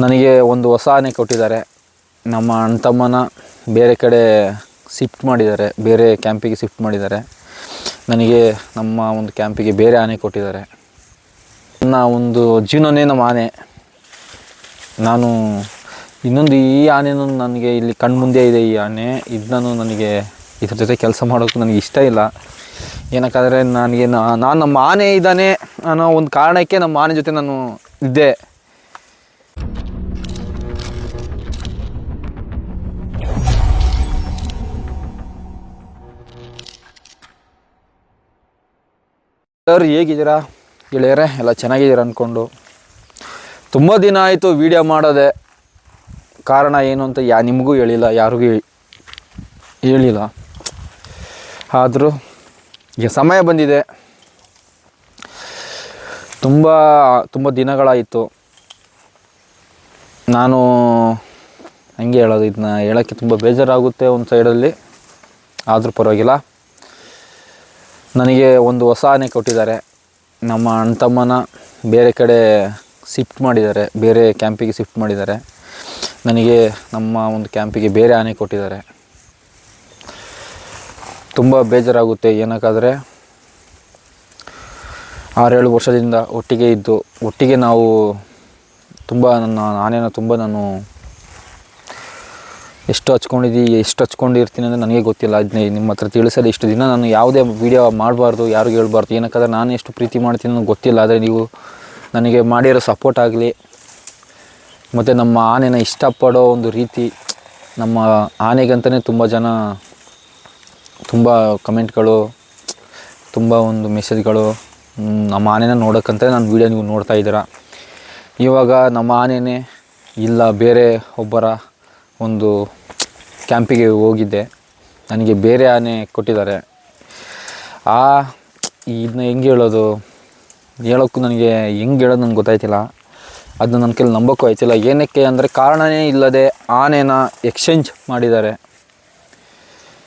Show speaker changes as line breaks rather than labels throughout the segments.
ನನಗೆ ಒಂದು ಹೊಸ ಆನೆ ಕೊಟ್ಟಿದ್ದಾರೆ. ನಮ್ಮ ಅಣ್ಣ ತಮ್ಮನ ಬೇರೆ ಕಡೆ ಶಿಫ್ಟ್ ಮಾಡಿದ್ದಾರೆ. ಬೇರೆ ಕ್ಯಾಂಪಿಗೆ ಶಿಫ್ಟ್ ಮಾಡಿದ್ದಾರೆ. ನನಗೆ ನಮ್ಮ ಒಂದು ಕ್ಯಾಂಪಿಗೆ ಬೇರೆ ಆನೆ ಕೊಟ್ಟಿದ್ದಾರೆ. ನನ್ನ ಒಂದು ಜೀವನನೇ ನಮ್ಮ ಆನೆ. ನಾನು ಇನ್ನೊಂದು ಈ ಆನೆನೂ ನನಗೆ ಇಲ್ಲಿ ಕಣ್ಮುಂದೆ ಇದೆ ಈ ಆನೆ. ಇದನ್ನು ನನಗೆ ಇದ್ರ ಜೊತೆ ಕೆಲಸ ಮಾಡೋಕ್ಕೂ ನನಗೆ ಇಷ್ಟ ಇಲ್ಲ. ಏನಕ್ಕಾದರೆ ನನಗೆ ನಾನು ನಮ್ಮ ಆನೆ ಇದ್ದಾನೆ ಅನ್ನೋ ಒಂದು ಕಾರಣಕ್ಕೆ ನಮ್ಮ ಆನೆ ಜೊತೆ ನಾನು ಇದ್ದೆ. ಸರ್ ಹೇಗಿದ್ದೀರಾ? ಗೆಳೆಯರೆ, ಎಲ್ಲ ಚೆನ್ನಾಗಿದ್ದೀರಾ ಅಂದ್ಕೊಂಡು ತುಂಬ ದಿನ ಆಯಿತು ವೀಡಿಯೋ ಮಾಡೋದೆ. ಕಾರಣ ಏನು ಅಂತ ಯಾ, ನಿಮಗೂ ಹೇಳಿಲ್ಲ, ಯಾರಿಗೂ ಹೇಳಿಲ್ಲ. ಆದರೂ, ಈಗ ಸಮಯ ಬಂದಿದೆ. ತುಂಬ ತುಂಬ ದಿನಗಳಾಯಿತು. ನಾನು ಹಂಗೆ ಹೇಳೋದು, ಇದನ್ನ ಹೇಳೋಕ್ಕೆ ತುಂಬ ಬೇಜಾರಾಗುತ್ತೆ ಒಂದು ಸೈಡಲ್ಲಿ ಆದರೂ ಪರವಾಗಿಲ್ಲ. ನನಗೆ ಒಂದು ಹೊಸ ಆನೆ ಕೊಟ್ಟಿದ್ದಾರೆ. ನಮ್ಮ ಅಣ್ಣ ತಮ್ಮನ ಬೇರೆ ಕಡೆ ಶಿಫ್ಟ್ ಮಾಡಿದ್ದಾರೆ. ಬೇರೆ ಕ್ಯಾಂಪಿಗೆ ಶಿಫ್ಟ್ ಮಾಡಿದ್ದಾರೆ. ನನಗೆ ನಮ್ಮ ಒಂದು ಕ್ಯಾಂಪಿಗೆ ಬೇರೆ ಆನೆ ಕೊಟ್ಟಿದ್ದಾರೆ. ತುಂಬ ಬೇಜಾರಾಗುತ್ತೆ. ಏನಕ್ಕಾದರೆ ಆರೇಳು ವರ್ಷದಿಂದ ಒಟ್ಟಿಗೆ ಇದ್ದು, ಒಟ್ಟಿಗೆ ನಾವು ತುಂಬ ನನ್ನ ಆನೆನ ತುಂಬ ನಾನು ಎಷ್ಟು ಹಚ್ಕೊಂಡಿದ್ದೀವಿ ಎಷ್ಟು ಹಚ್ಕೊಂಡಿರ್ತೀನಿ ಅಂದರೆ ನನಗೆ ಗೊತ್ತಿಲ್ಲ. ಅದನ್ನೇ ನಿಮ್ಮ ಹತ್ರ ತಿಳಿಸಲು ಇಷ್ಟು ದಿನ ನಾನು ಯಾವುದೇ ವೀಡಿಯೋ ಮಾಡಬಾರ್ದು, ಯಾರಿಗೂ ಹೇಳ್ಬಾರ್ದು. ಏನಕ್ಕಾದ್ರೆ ನಾನು ಎಷ್ಟು ಪ್ರೀತಿ ಮಾಡ್ತೀನಿ ನನಗೆ ಗೊತ್ತಿಲ್ಲ. ಆದರೆ ನೀವು ನನಗೆ ಮಾಡಿರೋ ಸಪೋರ್ಟ್ ಆಗಲಿ, ಮತ್ತು ನಮ್ಮ ಆನೆನ ಇಷ್ಟಪಡೋ ಒಂದು ರೀತಿ, ನಮ್ಮ ಆನೆಗಂತಲೇ ತುಂಬ ಜನ, ತುಂಬ ಕಮೆಂಟ್ಗಳು, ತುಂಬ ಒಂದು ಮೆಸೇಜ್ಗಳು ನಮ್ಮ ಆನೆನ ನೋಡೋಕ್ಕಂತ ನಾನು ವೀಡಿಯೋ ನೀವು ನೋಡ್ತಾ ಇದ್ದೀರಾ. ಇವಾಗ ನಮ್ಮ ಆನೆನೇ ಇಲ್ಲ, ಬೇರೆ ಒಬ್ಬರ ಒಂದು ಕ್ಯಾಂಪಿಗೆ ಹೋಗಿದ್ದೆ. ನನಗೆ ಬೇರೆ ಆನೆ ಕೊಟ್ಟಿದ್ದಾರೆ. ಆ, ಇದನ್ನ ಹೆಂಗೆ ಹೇಳೋದು? ಹೇಳೋಕ್ಕೂ ನನಗೆ ಹೆಂಗೆ ಹೇಳೋದು ನನಗೆ ಗೊತ್ತಾಯ್ತಿಲ್ಲ. ಅದನ್ನ ನನ್ನ ಕೈಲಿ ನಂಬೋಕ್ಕೂ ಆಯ್ತಿಲ್ಲ. ಏನಕ್ಕೆ ಅಂದರೆ ಕಾರಣವೇ ಇಲ್ಲದೆ ಆನೆನ ಎಕ್ಸ್ಚೇಂಜ್ ಮಾಡಿದ್ದಾರೆ.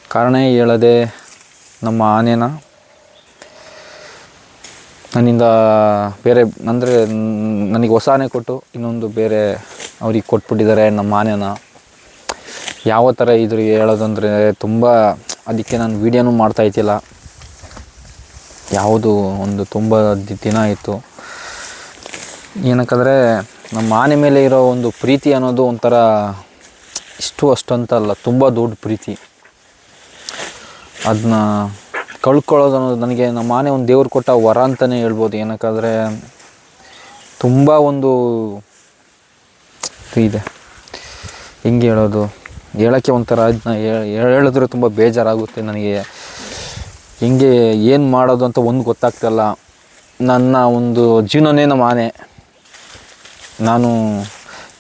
ಕಾರಣ ಹೇಳದೆ ನಮ್ಮ ಆನೆನ ನನ್ನಿಂದ ಬೇರೆ ಅಂದರೆ ನನಗೆ ಹೊಸ ಆನೆ ಕೊಟ್ಟು ಇನ್ನೊಂದು ಬೇರೆ ಅವ್ರಿಗೆ ಕೊಟ್ಬಿಟ್ಟಿದ್ದಾರೆ ನಮ್ಮ ಆನೆನ. ಯಾವ ಥರ ಇದ್ರ ಹೇಳೋದಂದರೆ ತುಂಬ ಅದಕ್ಕೆ ನಾನು ವೀಡಿಯೋನೂ ಮಾಡ್ತಾ ಇದ್ದಿಲ್ಲ. ಯಾವುದು ಒಂದು ತುಂಬ ದಿನ ಇತ್ತು. ಏನಕ್ಕಂದರೆ ನಮ್ಮ ಆನೆ ಮೇಲೆ ಇರೋ ಒಂದು ಪ್ರೀತಿ ಅನ್ನೋದು ಒಂಥರ ಇಷ್ಟು ಅಷ್ಟಂತಲ್ಲ ತುಂಬ ದೊಡ್ಡ ಪ್ರೀತಿ. ಅದನ್ನ ಕಳ್ಕೊಳ್ಳೋದು ಅನ್ನೋದು ನನಗೆ ನಮ್ಮ ಆನೆ ಒಂದು ದೇವ್ರು ಕೊಟ್ಟ ವರ ಅಂತಲೇ ಹೇಳ್ಬೋದು. ಏನಕ್ಕಾದರೆ ತುಂಬ ಒಂದು ಇದೆ. ಹೆಂಗೆ ಹೇಳೋದು? ಹೇಳೋಕ್ಕೆ ಒಂಥರ ಹೇಳಿದ್ರೆ ತುಂಬ ಬೇಜಾರಾಗುತ್ತೆ ನನಗೆ. ಹೆಂಗೆ ಏನು ಮಾಡೋದು ಅಂತ ಒಂದು ಗೊತ್ತಾಗ್ತಿಲ್ಲ. ನನ್ನ ಒಂದು ಜೀವನನೇ ನಮ್ಮ ಆನೆ. ನಾನು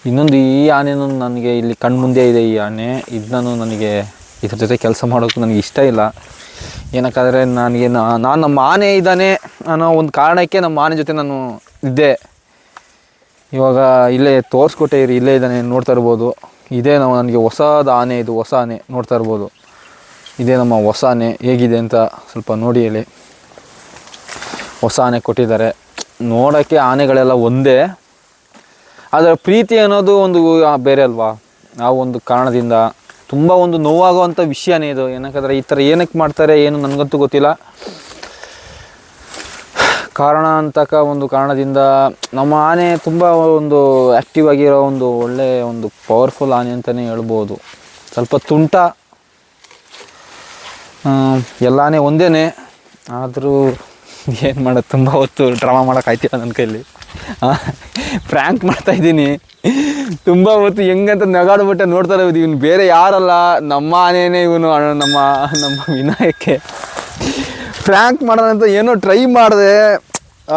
ಇನ್ನೊಂದು ಈ ಆನೆನೂ ನನಗೆ ಇಲ್ಲಿ ಕಣ್ಮುಂದೆ ಇದೆ ಈ ಆನೆ. ಇದನ್ನು ನನಗೆ ಇದ್ರ ಜೊತೆ ಕೆಲಸ ಮಾಡೋಕ್ಕೂ ನನಗೆ ಇಷ್ಟ ಇಲ್ಲ. ಏನಕ್ಕಾದರೆ ನನಗೆ ನಾನು ನಮ್ಮ ಆನೆ ಇದ್ದಾನೆ ಅನ್ನೋ ಒಂದು ಕಾರಣಕ್ಕೆ ನಮ್ಮ ಆನೆ ಜೊತೆ ನಾನು ಇದ್ದೆ. ಇವಾಗ ಇಲ್ಲೇ ತೋರಿಸ್ಕೊಟ್ಟೆ ಇರಿ, ಇಲ್ಲೇ ಇದ್ದಾನೆ, ನೋಡ್ತಾ ಇರ್ಬೋದು. ಇದೇ ನಾವು ನನಗೆ ಹೊಸದ ಆನೆ ಇದು, ಹೊಸ ಆನೆ ನೋಡ್ತಾ ಇರ್ಬೋದು. ಇದೇ ನಮ್ಮ ಹೊಸ ಆನೆ ಹೇಗಿದೆ ಅಂತ ಸ್ವಲ್ಪ ನೋಡಿ ಹೇಳಿ. ಹೊಸ ಆನೆ ಕೊಟ್ಟಿದ್ದಾರೆ. ನೋಡೋಕ್ಕೆ ಆನೆಗಳೆಲ್ಲ ಒಂದೇ. ಆದರೆ ಪ್ರೀತಿ ಅನ್ನೋದು ಒಂದು ಬೇರೆ ಅಲ್ವಾ? ಆ ಒಂದು ಕಾರಣದಿಂದ ತುಂಬ ಒಂದು ನೋವಾಗುವಂಥ ವಿಷಯನೇ ಇದು. ಏನಕ್ಕಂದ್ರೆ ಈ ಥರ ಏನಕ್ಕೆ ಮಾಡ್ತಾರೆ, ಏನು ನನಗಂತೂ ಗೊತ್ತಿಲ್ಲ. ಕಾರಣ ಅಂತಕ ಒಂದು ಕಾರಣದಿಂದ ನಮ್ಮ ಆನೆ ತುಂಬ ಒಂದು ಆ್ಯಕ್ಟಿವ್ ಆಗಿರೋ ಒಂದು ಒಳ್ಳೆಯ ಒಂದು ಪವರ್ಫುಲ್ ಆನೆ ಅಂತಲೇ ಹೇಳ್ಬೋದು. ಸ್ವಲ್ಪ ತುಂಟ. ಎಲ್ಲ ಆನೆ ಒಂದೇ ಆದರೂ ಏನು ಮಾಡೋದು? ತುಂಬ ಹೊತ್ತು ಡ್ರಾಮಾ ಮಾಡೋಕ್ಕಾಯ್ತಿಲ್ಲ ನನ್ನ ಕೈಲಿ. ಪ್ರ್ಯಾಂಕ್ ಮಾಡ್ತಾ ಇದ್ದೀನಿ. ತುಂಬ ಹೊತ್ತು ಹೆಂಗಂತ ನಗಾಡ್ಬಿಟ್ಟೆ ನೋಡ್ತಾ ಇರೋದು. ಇವನು ಬೇರೆ ಯಾರಲ್ಲ? ನಮ್ಮ ಆನೆಯೇ ಇವನು. ನಮ್ಮ ನಮ್ಮ ವಿನಾಯಕ್ಕೆ ಫ್ರ್ಯಾಂಕ್ ಮಾಡೋಣ ಅಂತ ಏನೋ ಟ್ರೈ ಮಾಡಿದೆ.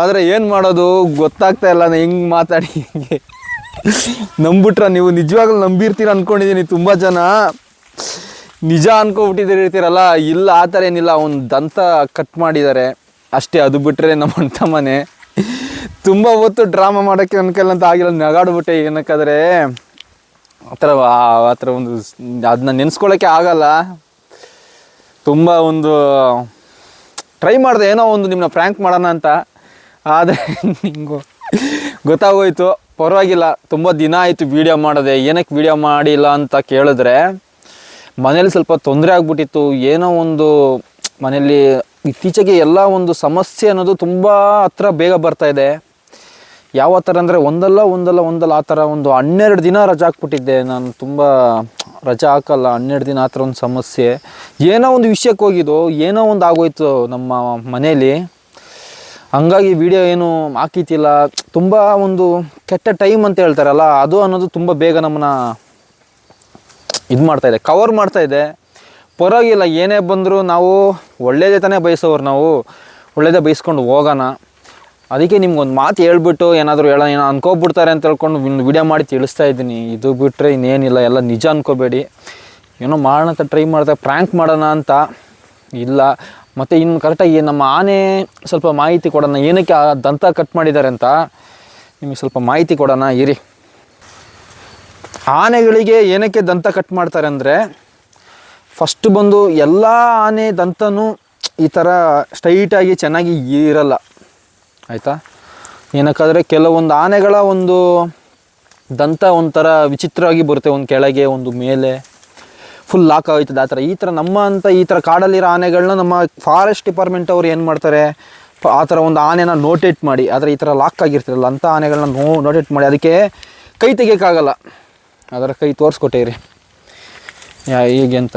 ಆದರೆ ಏನು ಮಾಡೋದು? ಗೊತ್ತಾಗ್ತಾ ಇಲ್ಲ ನಾನು ಹೆಂಗೆ ಮಾತಾಡಿ ಹಿಂಗೆ. ನಂಬಿಟ್ರ ನೀವು ನಿಜವಾಗ್ಲೂ ನಂಬಿರ್ತೀರ ಅಂದ್ಕೊಂಡಿದ್ದೀನಿ ತುಂಬ ಜನ. ನಿಜ ಅನ್ಕೊಬಿಟ್ಟಿದ್ದೀರಿ ಇರ್ತೀರಲ್ಲ, ಇಲ್ಲ ಆ ಥರ ಏನಿಲ್ಲ ಒಂದು ದಂತ ಕಟ್ ಮಾಡಿದ್ದಾರೆ ಅಷ್ಟೇ, ಅದು ಬಿಟ್ಟರೆ ನಮ್ಮ ಮನೆ ತುಂಬ ಹೊತ್ತು ಡ್ರಾಮಾ ಮಾಡೋಕ್ಕೆ ನನ್ನ ಕೈಲಂತ ಆಗಿಲ್ಲ, ನಗಾಡ್ಬಿಟ್ಟೆ ಏನಕ್ಕಾದ್ರೆ. ಆ ಥರ ಆ ಥರ ಒಂದು, ಅದನ್ನ ನೆನೆಸ್ಕೊಳ್ಳೋಕ್ಕೆ ಆಗಲ್ಲ. ತುಂಬ ಒಂದು ಟ್ರೈ ಮಾಡಿದೆ, ಏನೋ ಒಂದು ನಿಮ್ಮನ್ನ ಫ್ರ್ಯಾಂಕ್ ಮಾಡೋಣ ಅಂತ. ಆದರೆ ನಿಂಗು ಗೊತ್ತಾಗೋಯ್ತು. ಪರವಾಗಿಲ್ಲ, ತುಂಬ ದಿನ ಆಯಿತು ವೀಡಿಯೋ ಮಾಡಿದೆ. ಏನಕ್ಕೆ ವೀಡಿಯೋ ಮಾಡಿಲ್ಲ ಅಂತ ಕೇಳಿದ್ರೆ, ಮನೇಲಿ ಸ್ವಲ್ಪ ತೊಂದರೆ ಆಗ್ಬಿಟ್ಟಿತ್ತು. ಏನೋ ಒಂದು ಮನೆಯಲ್ಲಿ ಇತ್ತೀಚೆಗೆ ಎಲ್ಲ ಒಂದು ಸಮಸ್ಯೆ ಅನ್ನೋದು ತುಂಬ ಹತ್ರ ಬೇಗ ಬರ್ತಾ ಇದೆ. ಯಾವ ಥರ ಅಂದರೆ ಒಂದಲ್ಲ ಒಂದಲ್ಲ ಒಂದಲ್ಲ, ಆ ಥರ ಒಂದು ಹನ್ನೆರಡು ದಿನ ರಜೆ ಹಾಕ್ಬಿಟ್ಟಿದ್ದೆ. ನಾನು ತುಂಬ ರಜೆ ಹಾಕಲ್ಲ, ಹನ್ನೆರಡು ದಿನ ಆ ಒಂದು ಸಮಸ್ಯೆ. ಏನೋ ಒಂದು ವಿಷಯಕ್ಕೆ ಹೋಗಿದ್ದು, ಏನೋ ಒಂದು ಆಗೋಯ್ತು ನಮ್ಮ ಮನೇಲಿ. ಹಂಗಾಗಿ ವಿಡಿಯೋ ಏನು ಹಾಕಿತಿಲ್ಲ. ತುಂಬ ಒಂದು ಕೆಟ್ಟ ಟೈಮ್ ಅಂತ ಹೇಳ್ತಾರಲ್ಲ, ಅದು ಅನ್ನೋದು ತುಂಬ ಬೇಗ ನಮ್ಮನ್ನ ಇದು ಮಾಡ್ತಾ ಇದೆ ಕವರ್ ಮಾಡ್ತಾ ಇದೆ. ಪರವಾಗಿಲ್ಲ, ಏನೇ ಬಂದರೂ ನಾವು ಒಳ್ಳೇದೇ ತಾನೇ ಬಯಸೋರು ನಾವು. ಒಳ್ಳೆಯದೇ ಬಯಸ್ಕೊಂಡು ಹೋಗೋಣ. ಅದಕ್ಕೆ ನಿಮ್ಗೊಂದು ಮಾತು ಹೇಳ್ಬಿಟ್ಟು ಏನಾದರೂ ಹೇಳೋಣ. ಏನೋ ಅನ್ಕೋಬಿಡ್ತಾರೆ ಅಂತ ಹೇಳ್ಕೊಂಡು ಒಂದು ವಿಡಿಯೋ ಮಾಡಿ ತಿಳಿಸ್ತಾ ಇದ್ದೀನಿ. ಇದು ಬಿಟ್ಟರೆ ಇನ್ನೇನಿಲ್ಲ, ಎಲ್ಲ ನಿಜ ಅನ್ಕೋಬೇಡಿ. ಏನೋ ಮಾಡೋಣ ಅಂತ ಟ್ರೈ ಮಾಡ್ದೆ ಪ್ರ್ಯಾಂಕ್ ಮಾಡೋಣ ಅಂತ ಇಲ್ಲ. ಮತ್ತು ಇನ್ನು ಕರೆಕ್ಟಾಗಿ ನಮ್ಮ ಆನೆ ಸ್ವಲ್ಪ ಮಾಹಿತಿ ಕೊಡೋಣ. ಏನಕ್ಕೆ ಆ ದಂತ ಕಟ್ ಮಾಡಿದ್ದಾರೆ ಅಂತ ನಿಮಗೆ ಸ್ವಲ್ಪ ಮಾಹಿತಿ ಕೊಡೋಣ, ಇರಿ. ಆನೆಗಳಿಗೆ ಏನಕ್ಕೆ ದಂತ ಕಟ್ ಮಾಡ್ತಾರೆ ಅಂದರೆ ಫಸ್ಟ್ ಬಂದು ಎಲ್ಲ ಆನೆ ದಂತನೂ ಈ ಥರ ಸ್ಟ್ರೈಟಾಗಿ ಚೆನ್ನಾಗಿ ಇರಲ್ಲ. ಆಯಿತಾ? ಏನಕ್ಕಾದರೆ ಕೆಲವೊಂದು ಆನೆಗಳ ಒಂದು ದಂತ ಒಂಥರ ವಿಚಿತ್ರವಾಗಿ ಬರುತ್ತೆ, ಒಂದು ಕೆಳಗೆ, ಒಂದು ಮೇಲೆ. ಫುಲ್ ಲಾಕ್ ಆಗೋಯ್ತದೆ ಆ ಥರ. ಈ ಥರ ನಮ್ಮ ಅಂತ ಈ ಥರ ಕಾಡಲ್ಲಿರೋ ಆನೆಗಳನ್ನ ನಮ್ಮ ಫಾರೆಸ್ಟ್ ಡಿಪಾರ್ಟ್ಮೆಂಟ್ ಅವ್ರು ಏನು ಮಾಡ್ತಾರೆ? ಆ ಥರ ಒಂದು ಆನೆನ ನೋಟೇಟ್ ಮಾಡಿ ಆದರೆ ಈ ಥರ ಲಾಕ್ ಆಗಿರ್ತಿರಲ್ಲ ಅಂಥ ಆನೆಗಳನ್ನ ನೋ ನೋಟೇಟ್ ಮಾಡಿ, ಅದಕ್ಕೆ ಕೈ ತೆಗಿಯೋಕ್ಕಾಗಲ್ಲ. ಅದರ ಕೈ ತೋರಿಸ್ಕೊಟ್ಟೇರಿ ಯಾ, ಹೀಗೆ ಅಂತ.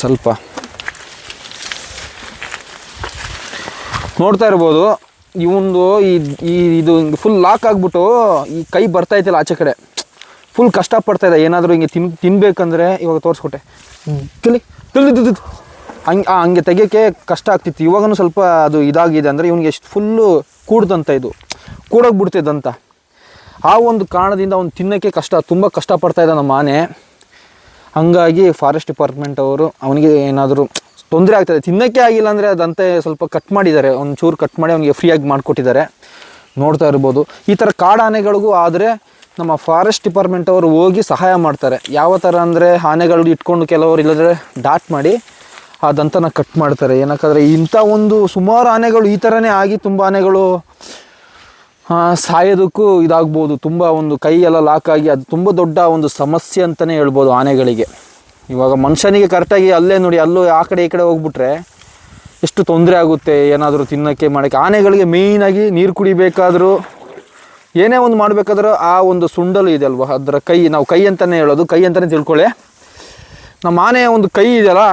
ಸ್ವಲ್ಪ. ನೋಡ್ತಾ ಇರ್ಬೋದು. ಇವಂದು ಈ ಇದು ಇದು ಫುಲ್ ಲಾಕ್ ಆಗಿಬಿಟ್ಟು ಈ ಕೈ ಬರ್ತಾ ಇತ್ತಿಲ್ಲ ಆಚೆ ಕಡೆ. ಫುಲ್ ಕಷ್ಟಪಡ್ತಾ ಇದೆ. ಏನಾದರೂ ಹಿಂಗೆ ತಿನ್, ತಿನ್ಬೇಕಂದ್ರೆ ಇವಾಗ ತೋರಿಸ್ಕೊಟ್ಟೆ. ತಿಳಿ ತಿಳಿದು ಹಂಗೆ ಹಂಗೆ ತೆಗಿಯೋಕ್ಕೆ ಕಷ್ಟ ಆಗ್ತಿತ್ತು. ಇವಾಗನೂ ಸ್ವಲ್ಪ ಅದು ಇದಾಗಿದೆ ಅಂದರೆ ಇವನಿಗೆ ಎಷ್ಟು ಫುಲ್ಲು ಕೂಡ್ದಂತ ಇದು. ಕೂಡೋಗಿ ಬಿಡ್ತಿದ್ದಂತ ಆ ಒಂದು ಕಾರಣದಿಂದ ಅವ್ನು ತಿನ್ನೋಕ್ಕೆ ಕಷ್ಟ, ತುಂಬ ಕಷ್ಟಪಡ್ತಾ ಇದ್ದ ನಮ್ಮ ಆನೆ. ಹಂಗಾಗಿ ಫಾರೆಸ್ಟ್ ಡಿಪಾರ್ಟ್ಮೆಂಟ್ ಅವರು ಅವನಿಗೆ ಏನಾದರೂ ತೊಂದರೆ ಆಗ್ತದೆ ತಿನ್ನೋಕ್ಕೆ ಆಗಿಲ್ಲ ಅಂದರೆ ಅದಂತೆ ಸ್ವಲ್ಪ ಕಟ್ ಮಾಡಿದ್ದಾರೆ. ಒಂದು ಚೂರು ಕಟ್ ಮಾಡಿ ಅವನಿಗೆ ಫ್ರೀಯಾಗಿ ಮಾಡಿಕೊಟ್ಟಿದ್ದಾರೆ. ನೋಡ್ತಾ ಇರ್ಬೋದು. ಈ ಥರ ಕಾಡಾನೆಗಳಿಗೂ ಆದರೆ ನಮ್ಮ ಫಾರೆಸ್ಟ್ ಡಿಪಾರ್ಟ್ಮೆಂಟ್ ಅವರು ಹೋಗಿ ಸಹಾಯ ಮಾಡ್ತಾರೆ. ಯಾವ ಥರ ಅಂದರೆ ಆನೆಗಳು ಇಟ್ಕೊಂಡು ಕೆಲವರು ಇಲ್ಲದ್ರೆ ಡಾಟ್ ಮಾಡಿ ಆ ದಂತನ ಕಟ್ ಮಾಡ್ತಾರೆ. ಏನಕ್ಕಾದ್ರೆ ಇಂಥ ಒಂದು ಸುಮಾರು ಆನೆಗಳು ಈ ಥರನೇ ಆಗಿ ತುಂಬ ಆನೆಗಳು ಸಾಯೋದಕ್ಕೂ ಇದಾಗ್ಬೋದು. ತುಂಬ ಒಂದು ಕೈ ಎಲ್ಲ ಲಾಕ್ ಆಗಿ ಅದು ತುಂಬ ದೊಡ್ಡ ಒಂದು ಸಮಸ್ಯೆ ಅಂತಲೇ ಹೇಳ್ಬೋದು ಆನೆಗಳಿಗೆ. ಇವಾಗ ಮನುಷ್ಯನಿಗೆ ಕರೆಕ್ಟಾಗಿ ಅಲ್ಲೇ ನೋಡಿ, ಅಲ್ಲೂ ಆ ಕಡೆ ಈ ಕಡೆ ಹೋಗ್ಬಿಟ್ರೆ ಎಷ್ಟು ತೊಂದರೆ ಆಗುತ್ತೆ, ಏನಾದರೂ ತಿನ್ನೋಕ್ಕೆ, ಮಾಡೋಕ್ಕೆ. ಆನೆಗಳಿಗೆ ಮೇಯ್ನಾಗಿ ನೀರು ಕುಡಿಬೇಕಾದರೂ ಏನೇ ಒಂದು ಮಾಡಬೇಕಾದ್ರೂ ಆ ಒಂದು ಸುಂಡಲು ಇದೆ ಅಲ್ವ? ಅದರ ಕೈ, ನಾವು ಕೈ ಅಂತಲೇ ಹೇಳೋದು. ಕೈ ಅಂತಲೇ ತಿಳ್ಕೊಳ್ಳಿ. ನಮ್ಮ ಆನೆಯ ಒಂದು ಕೈ ಇದೆಯಲ್ಲ,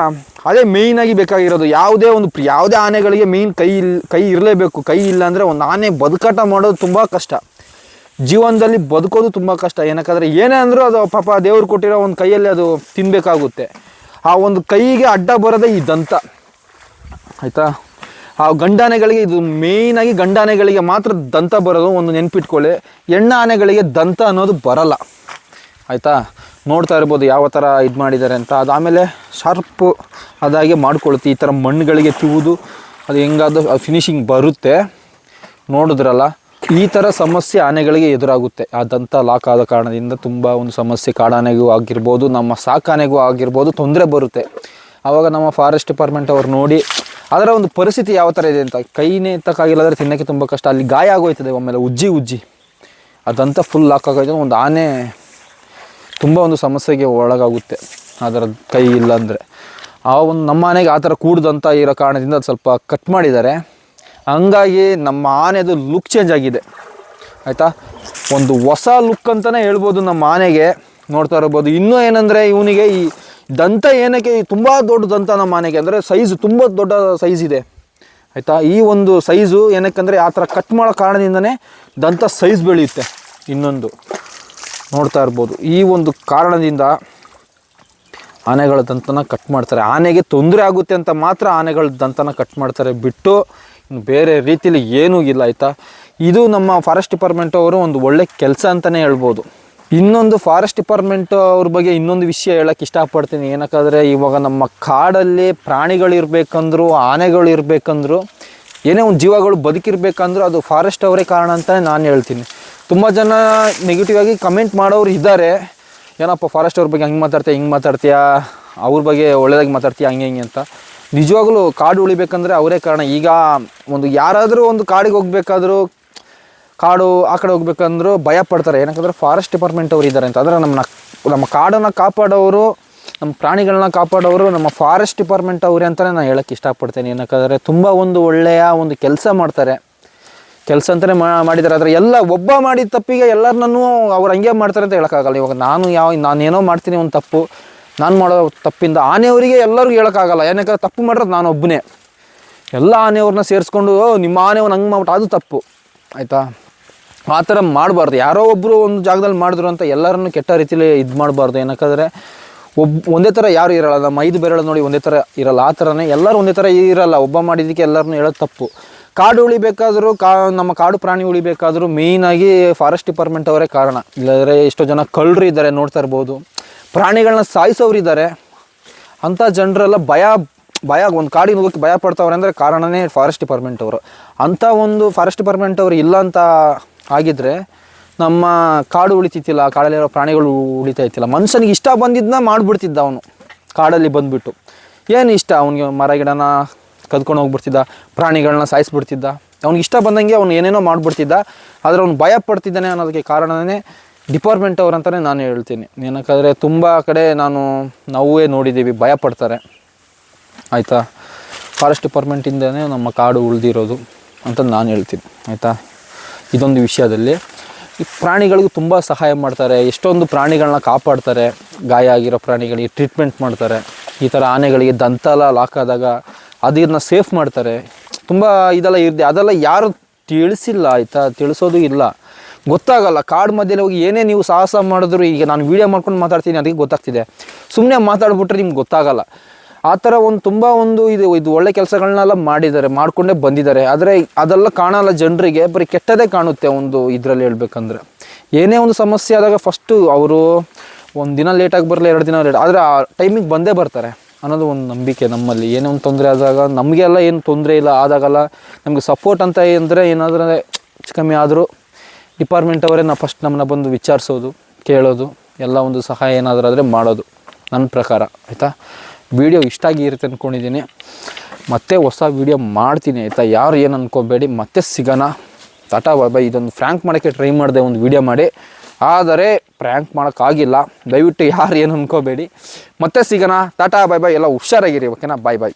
ಅದೇ ಮೇಯ್ನಾಗಿ ಬೇಕಾಗಿರೋದು. ಯಾವುದೇ ಒಂದು ಯಾವುದೇ ಆನೆಗಳಿಗೆ ಮೇಯ್ನ್ ಕೈ ಇಲ್, ಕೈ ಇರಲೇಬೇಕು. ಕೈ ಇಲ್ಲ ಅಂದರೆ ಒಂದು ಆನೆ ಬದುಕಾಟ ಮಾಡೋದು ತುಂಬ ಕಷ್ಟ. ಜೀವನದಲ್ಲಿ ಬದುಕೋದು ತುಂಬ ಕಷ್ಟ. ಏನಕ್ಕಾದ್ರೆ ಏನೇ ಅಂದರೂ ಅದು ಪಾಪ ದೇವ್ರು ಕೊಟ್ಟಿರೋ ಒಂದು ಕೈಯಲ್ಲಿ ಅದು ತಿನ್ನಬೇಕಾಗುತ್ತೆ ಆ ಒಂದು ಕೈಗೆ ಅಡ್ಡ ಬರೋದೇ ಈ ದಂತ. ಆಯಿತಾ? ಆ ಗಂಡಾನೆಗಳಿಗೆ ಇದು ಮೇಯ್ನಾಗಿ ಗಂಡಾನೆಗಳಿಗೆ ಮಾತ್ರ ದಂತ ಬರೋದು ಒಂದು ನೆನ್ಪಿಟ್ಕೊಳ್ಳಿ. ಹೆಣ್ಣಾನೆಗಳಿಗೆ ದಂತ ಅನ್ನೋದು ಬರಲ್ಲ. ಆಯಿತಾ? ನೋಡ್ತಾ ಇರ್ಬೋದು ಯಾವ ಥರ ಇದು ಮಾಡಿದ್ದಾರೆ ಅಂತ. ಅದಾದಮೇಲೆ ಶಾರ್ಪ್ ಅದಾಗೆ ಮಾಡ್ಕೊಳುತ್ತೆ ಈ ಥರ ಮಣ್ಣುಗಳಿಗೆ ತಿವುದು ಅದು ಹೆಂಗಾದ್ರು ಫಿನಿಶಿಂಗ್ ಬರುತ್ತೆ. ನೋಡಿದ್ರಲ್ಲ. ಈ ಥರ ಸಮಸ್ಯೆ ಆನೆಗಳಿಗೆ ಎದುರಾಗುತ್ತೆ. ಆ ದಂತ ಲಾಕ್ ಆದ ಕಾರಣದಿಂದ ತುಂಬ ಒಂದು ಸಮಸ್ಯೆ ಕಾಡಾನೆಗೂ ಆಗಿರ್ಬೋದು, ನಮ್ಮ ಸಾಕಾನೆಗೂ ಆಗಿರ್ಬೋದು ತೊಂದರೆ ಬರುತ್ತೆ. ಆವಾಗ ನಮ್ಮ ಫಾರೆಸ್ಟ್ ಡಿಪಾರ್ಟ್ಮೆಂಟ್ ಅವ್ರು ನೋಡಿ, ಅದರ ಒಂದು ಪರಿಸ್ಥಿತಿ ಯಾವ ಥರ ಇದೆ ಅಂತ ಕೈನೇ ಎತ್ತಕ್ಕಾಗಿಲ್ಲ ಅಂದರೆ ತಿನ್ನೋಕ್ಕೆ ತುಂಬ ಕಷ್ಟ. ಅಲ್ಲಿ ಗಾಯ ಆಗೋಯ್ತದೆ ಒಮ್ಮೆಲೆ, ಉಜ್ಜಿ ಉಜ್ಜಿ. ಅದಂತ ಫುಲ್ ಲಾಕ್ ಒಂದು ಆನೆ ತುಂಬ ಒಂದು ಸಮಸ್ಯೆಗೆ ಒಳಗಾಗುತ್ತೆ. ಅದರ ಕೈ ಇಲ್ಲ ಅಂದರೆ. ಆ ಒಂದು ನಮ್ಮ ಆನೆಗೆ ಆ ಥರ ಕೂಡ್ದಂತ ಇರೋ ಕಾರಣದಿಂದ ಅದು ಸ್ವಲ್ಪ ಕಟ್ ಮಾಡಿದ್ದಾರೆ. ಹಂಗಾಗಿ ನಮ್ಮ ಆನೆದು ಲುಕ್ ಚೇಂಜ್ ಆಗಿದೆ. ಆಯಿತಾ? ಒಂದು ಹೊಸ ಲುಕ್ ಅಂತಲೇ ಹೇಳ್ಬೋದು ನಮ್ಮ ಆನೆಗೆ. ನೋಡ್ತಾ ಇರ್ಬೋದು. ಇನ್ನೂ ಏನಂದರೆ ಇವನಿಗೆ ಈ ದಂತ ಏನಕ್ಕೆ ತುಂಬ ದೊಡ್ಡ ದಂತ ನಮ್ಮ ಆನೆಗೆ ಅಂದರೆ ಸೈಜ್ ತುಂಬ ದೊಡ್ಡ ಸೈಜ್ ಇದೆ. ಆಯಿತಾ? ಈ ಒಂದು ಸೈಜು ಏನಕ್ಕಂದರೆ ಆ ಥರ ಕಟ್ ಮಾಡೋ ಕಾರಣದಿಂದನೇ ದಂತ ಸೈಜ್ ಬೆಳೆಯುತ್ತೆ ಇನ್ನೊಂದು. ನೋಡ್ತಾ ಇರ್ಬೋದು. ಈ ಒಂದು ಕಾರಣದಿಂದ ಆನೆಗಳ ದಂತನ ಕಟ್ ಮಾಡ್ತಾರೆ. ಆನೆಗೆ ತೊಂದರೆ ಆಗುತ್ತೆ ಅಂತ ಮಾತ್ರ ಆನೆಗಳ ದಂತನ ಕಟ್ ಮಾಡ್ತಾರೆ. ಬಿಟ್ಟು ಬೇರೆ ರೀತಿಲಿ ಏನೂ ಇಲ್ಲ, ಆಯಿತಾ? ಇದು ನಮ್ಮ ಫಾರೆಸ್ಟ್ ಡಿಪಾರ್ಟ್ಮೆಂಟ್ ಅವರು ಒಂದು ಒಳ್ಳೆ ಕೆಲಸ ಅಂತಲೇ ಹೇಳ್ಬೋದು. ಇನ್ನೊಂದು ಫಾರೆಸ್ಟ್ ಡಿಪಾರ್ಟ್ಮೆಂಟ್ ಅವ್ರ ಬಗ್ಗೆ ಇನ್ನೊಂದು ವಿಷಯ ಹೇಳಕ್ಕೆ ಇಷ್ಟಪಡ್ತೀನಿ. ಏನಕ್ಕಾದರೆ ಇವಾಗ ನಮ್ಮ ಕಾಡಲ್ಲಿ ಪ್ರಾಣಿಗಳು ಇರಬೇಕಂದ್ರು ಆನೆಗಳು ಇರಬೇಕಂದ್ರು ಏನೇ ಒಂದು ಜೀವಗಳು ಬದುಕಿರ್ಬೇಕಂದ್ರೂ ಅದು ಫಾರೆಸ್ಟ್ ಅವರೇ ಕಾರಣ ಅಂತಲೇ ನಾನು ಹೇಳ್ತೀನಿ. ತುಂಬ ಜನ ನೆಗೆಟಿವ್ ಆಗಿ ಕಮೆಂಟ್ ಮಾಡೋರು ಇದ್ದಾರೆ. ಏನಪ್ಪ ಫಾರೆಸ್ಟ್ ಅವ್ರ ಬಗ್ಗೆ ಹಂಗೆ ಮಾತಾಡ್ತೀಯ, ಹಿಂಗೆ ಮಾತಾಡ್ತೀಯಾ? ಅವ್ರ ಬಗ್ಗೆ ಒಳ್ಳೆಯದಾಗಿ ಮಾತಾಡ್ತೀಯ, ಹಂಗೆ, ಹಿಂಗೆ ಅಂತ. ನಿಜವಾಗ್ಲೂ ಕಾಡು ಉಳಿಬೇಕಂದ್ರೆ ಅವರೇ ಕಾರಣ. ಈಗ ಒಂದು ಯಾರಾದರೂ ಒಂದು ಕಾಡಿಗೆ ಹೋಗ್ಬೇಕಾದ್ರೂ ಕಾಡು ಆ ಕಡೆ ಹೋಗ್ಬೇಕಂದ್ರೂ ಭಯ ಪಡ್ತಾರೆ. ಏನಕ್ಕಂದ್ರೆ ಫಾರೆಸ್ಟ್ ಡಿಪಾರ್ಟ್ಮೆಂಟ್ ಅವ್ರು ಇದ್ದಾರೆ ಅಂತ. ಅಂದರೆ ನಮ್ಮ ನಮ್ಮ ಕಾಡನ್ನು ಕಾಪಾಡೋರು, ನಮ್ಮ ಪ್ರಾಣಿಗಳನ್ನ ಕಾಪಾಡೋರು ನಮ್ಮ ಫಾರೆಸ್ಟ್ ಡಿಪಾರ್ಟ್ಮೆಂಟ್ ಅವರೇ ಅಂತಲೇ ನಾನು ಹೇಳೋಕ್ಕೆ ಇಷ್ಟಪಡ್ತೇನೆ. ಏನಕ್ಕಂದರೆ ತುಂಬ ಒಂದು ಒಳ್ಳೆಯ ಒಂದು ಕೆಲಸ ಮಾಡ್ತಾರೆ. ಕೆಲಸ ಅಂತಲೇ ಮಾಡಿದ್ದಾರೆ. ಆದರೆ ಎಲ್ಲ ಒಬ್ಬ ಮಾಡಿದ ತಪ್ಪಿಗೆ ಎಲ್ಲರನ್ನೂ ಅವ್ರು ಹಂಗೆ ಮಾಡ್ತಾರೆ ಅಂತ ಹೇಳೋಕ್ಕಾಗಲ್ಲ. ಇವಾಗ ನಾನು ಯಾವ, ನಾನೇನೋ ಮಾಡ್ತೀನಿ ಒಂದು ತಪ್ಪು. ನಾನು ಮಾಡೋ ತಪ್ಪಿಂದ ಆನೆಯವರಿಗೆ ಎಲ್ಲರಿಗೂ ಹೇಳೋಕ್ಕಾಗಲ್ಲ. ಏನಕ್ಕೆ ತಪ್ಪು ಮಾಡಿರೋದು ನಾನು ಒಬ್ಬನೇ. ಎಲ್ಲ ಆನೆಯವ್ರನ್ನ ಸೇರಿಸ್ಕೊಂಡು "ಓ, ನಿಮ್ಮ ಆನೆವ್ನು ಹಂಗೆ ಮಾಡ್ಬಿಟ್ಟು ಅದು ತಪ್ಪು. ಆಯಿತಾ? ಆ ಥರ ಮಾಡಬಾರ್ದು. ಯಾರೋ ಒಬ್ಬರು ಒಂದು ಜಾಗದಲ್ಲಿ ಮಾಡಿದ್ರು ಅಂತ ಎಲ್ಲರನ್ನು ಕೆಟ್ಟ ರೀತಿಯಲ್ಲಿ ಇದು ಮಾಡಬಾರ್ದು. ಏನಕ್ಕಂದರೆ ಒಬ್ಬ ಒಂದೇ ಥರ ಯಾರು ಇರಲ್ಲ. ನಮ್ಮ ಐದು ಬೆರಳು ನೋಡಿ ಒಂದೇ ಥರ ಇರಲ್ಲ. ಆ ಥರನೇ ಎಲ್ಲರೂ ಒಂದೇ ಥರ ಇರಲ್ಲ. ಒಬ್ಬ ಮಾಡಿದ್ದಕ್ಕೆ ಎಲ್ಲರನ್ನೂ ಹೇಳೋದು ತಪ್ಪು. ಕಾಡು ಉಳಿಬೇಕಾದರೂ ಕಾ ನಮ್ಮ ಕಾಡು ಪ್ರಾಣಿ ಉಳಿಬೇಕಾದರೂ ಮೇಯ್ನಾಗಿ ಫಾರೆಸ್ಟ್ ಡಿಪಾರ್ಟ್ಮೆಂಟ್ ಅವರೇ ಕಾರಣ. ಇಲ್ಲದ್ರೆ ಎಷ್ಟೋ ಜನ ಕಳ್ಳರು ಇದ್ದಾರೆ ನೋಡ್ತಾ ಇರ್ಬೋದು. ಪ್ರಾಣಿಗಳನ್ನ ಸಾಯಿಸೋರು ಇದ್ದಾರೆ ಅಂಥ ಜನರೆಲ್ಲ ಭಯ ಭಯ, ಒಂದು ಕಾಡಿಗೆ ಹೋಗೋಕ್ಕೆ ಭಯ ಪಡ್ತಾವ್ರೆ ಅಂದರೆ ಕಾರಣನೇ ಫಾರೆಸ್ಟ್ ಡಿಪಾರ್ಟ್ಮೆಂಟ್ ಅವರು. ಅಂಥ ಒಂದು ಫಾರೆಸ್ಟ್ ಡಿಪಾರ್ಟ್ಮೆಂಟ್ ಅವರು ಇಲ್ಲ ಅಂತ ಆಗಿದ್ರೆ ನಮ್ಮ ಕಾಡು ಉಳಿತಿತ್ತಿಲ್ಲ, ಕಾಡಲ್ಲಿರೋ ಪ್ರಾಣಿಗಳು ಉಳಿತಾ ಇತ್ತಿಲ್ಲ. ಮನುಷ್ಯನಿಗೆ ಇಷ್ಟ ಬಂದಿದ್ದನ್ನ ಮಾಡಿಬಿಡ್ತಿದ್ದ ಅವನು, ಕಾಡಲ್ಲಿ ಬಂದುಬಿಟ್ಟು. ಏನು ಇಷ್ಟ? ಅವನಿಗೆ ಮರ, ಗಿಡನ ಕದ್ಕೊಂಡು ಹೋಗ್ಬಿಡ್ತಿದ್ದ ಪ್ರಾಣಿಗಳನ್ನ ಸಾಯಿಸ್ಬಿಡ್ತಿದ್ದ. ಅವ್ನಿಗೆ ಇಷ್ಟ ಬಂದಂಗೆ ಅವನು ಏನೇನೋ ಮಾಡಿಬಿಡ್ತಿದ್ದ. ಆದರೆ ಅವ್ನು ಭಯ ಪಡ್ತಿದ್ದಾನೆ ಅನ್ನೋದಕ್ಕೆ ಕಾರಣನೇ ಡಿಪಾರ್ಟ್ಮೆಂಟ್ ಅವ್ರು ಅಂತಲೇ ನಾನು ಹೇಳ್ತೀನಿ. ಏನಕ್ಕಾದರೆ ತುಂಬ ಕಡೆ ನಾನು ನಾವೇ ನೋಡಿದ್ದೀವಿ ಭಯ ಪಡ್ತಾರೆ ಆಯಿತಾ? ಫಾರೆಸ್ಟ್ ಡಿಪಾರ್ಟ್ಮೆಂಟಿಂದನೇ ನಮ್ಮ ಕಾಡು ಉಳಿದಿರೋದು ಅಂತ ನಾನು ಹೇಳ್ತೀನಿ. ಆಯಿತಾ? ಇದೊಂದು ವಿಷಯದಲ್ಲಿ. ಈ ಪ್ರಾಣಿಗಳಿಗೂ ತುಂಬ ಸಹಾಯ ಮಾಡ್ತಾರೆ. ಎಷ್ಟೊಂದು ಪ್ರಾಣಿಗಳನ್ನ ಕಾಪಾಡ್ತಾರೆ. ಗಾಯ ಆಗಿರೋ ಪ್ರಾಣಿಗಳಿಗೆ ಟ್ರೀಟ್ಮೆಂಟ್ ಮಾಡ್ತಾರೆ. ಈ ಥರ ಆನೆಗಳಿಗೆ ದಂತಲ ಲಾಕಾದಾಗ ಅದನ್ನ ಸೇಫ್ ಮಾಡ್ತಾರೆ. ತುಂಬ ಇದೆಲ್ಲ ಇರ್ದೆ, ಅದೆಲ್ಲ ಯಾರು ತಿಳಿಸಿಲ್ಲ, ಆಯಿತಾ? ತಿಳಿಸೋದು ಇಲ್ಲ. ಗೊತ್ತಾಗಲ್ಲ. ಕಾಡು ಮಧ್ಯದಲ್ಲಿ ಹೋಗಿ ಏನೇ ನೀವು ಸಾಹಸ ಮಾಡಿದ್ರು ಈಗ ನಾನು ವೀಡಿಯೋ ಮಾಡ್ಕೊಂಡು ಮಾತಾಡ್ತೀನಿ, ಅದಕ್ಕೆ ಗೊತ್ತಾಗ್ತಿದೆ. ಸುಮ್ಮನೆ ಮಾತಾಡ್ಬಿಟ್ರೆ ನಿಮ್ಗೆ ಗೊತ್ತಾಗಲ್ಲ. ಆ ಥರ ಒಂದು ತುಂಬ ಒಂದು ಇದು ಇದು ಒಳ್ಳೆ ಕೆಲಸಗಳನ್ನೆಲ್ಲ ಮಾಡಿದ್ದಾರೆ, ಮಾಡಿಕೊಂಡೇ ಬಂದಿದ್ದಾರೆ. ಆದರೆ ಅದೆಲ್ಲ ಕಾಣಲ್ಲ ಜನರಿಗೆ, ಬರೀ ಕೆಟ್ಟದೇ ಕಾಣುತ್ತೆ ಒಂದು ಇದರಲ್ಲಿ ಹೇಳ್ಬೇಕಂದ್ರೆ. ಏನೇ ಒಂದು ಸಮಸ್ಯೆ ಆದಾಗ ಫಸ್ಟು ಅವರು ಒಂದು ದಿನ ಲೇಟಾಗಿ ಬರಲಿ, ಎರಡು ದಿನ ಲೇಟ್ ಆದರೆ ಆ ಟೈಮಿಗೆ ಬಂದೇ ಬರ್ತಾರೆ. ಅನ್ನೋದು ಒಂದು ನಂಬಿಕೆ ನಮ್ಮಲ್ಲಿ. ಏನೇ ಒಂದು ತೊಂದರೆ ಆದಾಗ ನಮಗೆಲ್ಲ ಏನು ತೊಂದರೆ ಇಲ್ಲ. ಆದಾಗಲ್ಲ ನಮಗೆ ಸಪೋರ್ಟ್ ಅಂತ ಅಂದರೆ ಏನಾದರೂ ಕಮ್ಮಿ ಆದರೂ ಡಿಪಾರ್ಟ್ಮೆಂಟ್ ಅವರೇ ನಾವು ಫಸ್ಟ್ ನಮ್ಮನ್ನ ಬಂದು ವಿಚಾರಿಸೋದು, ಕೇಳೋದು, ಎಲ್ಲ ಒಂದು ಸಹಾಯ ಏನಾದರೂ ಆದರೆ ಮಾಡೋದು, ನನ್ನ ಪ್ರಕಾರ, ಆಯಿತಾ? ವಿಡಿಯೋ ಇಷ್ಟ ಆಗಿರುತ್ತೆ ಅಂದ್ಕೊಂಡಿದ್ದೀನಿ ಮತ್ತೆ ಹೊಸ ವಿಡಿಯೋ ಮಾಡ್ತೀನಿ, ಆಯಿತಾ? ಯಾರು ಏನು ಅನ್ಕೋಬೇಡಿ, ಮತ್ತೆ ಸಿಗೋಣ. ಟಾಟಾ ಬಾಯ್ ಇದೊಂದು ಫ್ರ್ಯಾಂಕ್ ಮಾಡೋಕ್ಕೆ ಟ್ರೈ ಮಾಡಿದೆ, ಒಂದು ವಿಡಿಯೋ ಮಾಡಿ. ಆದರೆ ಪ್ರ್ಯಾಂಕ್ ಮಾಡೋಕ್ಕಾಗಿಲ್ಲ. ದಯವಿಟ್ಟು ಯಾರು ಏನು ಅನ್ಕೋಬೇಡಿ. ಮತ್ತೆ ಸಿಗೋಣ. ಟಾಟಾ ಬಾಯ್ ಬಾಯ್ ಎಲ್ಲ ಹುಷಾರಾಗಿರಿ ಓಕೆನಾ ಬಾಯ್ ಬಾಯ್